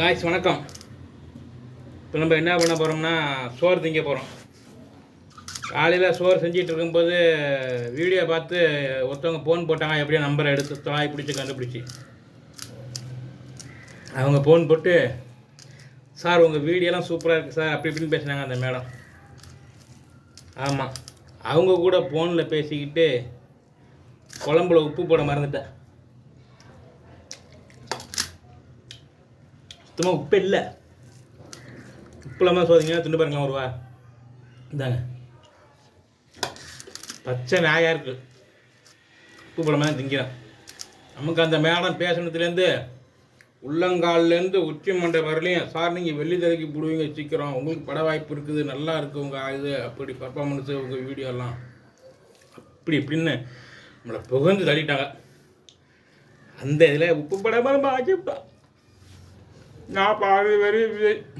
Guys வணக்கம். இப்போ நம்ம என்ன பண்ண போகிறோம்னா சோறு திங்க போகிறோம் காலையில் சோறு செஞ்சிகிட்டு இருக்கும்போது வீடியோ பார்த்து ஒருத்தவங்க ஃபோன் போட்டாங்க எப்படியோ நம்பரை எடுத்து தாய் பிடிச்சி கண்டுபிடிச்சி. அவங்க ஃபோன் போட்டு சார் உங்கள் வீடியோலாம் சூப்பராக இருக்குது சார் அப்படி இப்படின்னு பேசுனாங்க அந்த மேடம் ஆமாம் அவங்க கூட ஃபோனில் பேசிக்கிட்டு குழம்புல உப்பு போட மறந்துட்டேன். சுத்தமாக உப்பு இல்லை. உப்பு இல்லாமல் சோதிங்கன்னா திண்டு பாருங்களா ஒருவா இந்தாங்க. பச்சை நாயாக இருக்கு. உப்பு போடாமல் திங்கிறேன். நமக்கு அந்த மேடம் பேசுனதுலேருந்து உள்ளங்கால்லேருந்து உச்சி மண்டை வரலையும் சார் நீங்கள் வெள்ளி தலைக்கு போடுவீங்க சீக்கிரம். உங்களுக்கு பட வாய்ப்பு இருக்குது. நல்லா இருக்குது உங்கள் இது அப்படி பர்ஃபார்மன்ஸு உங்கள் வீடியோலாம் அப்படி இப்படின்னு நம்மளை புகழ்ந்து தள்ளிட்டாங்க. அந்த இதில் உப்பு படமாக ஆக்கிவிட்டோம். ना पारिवारिक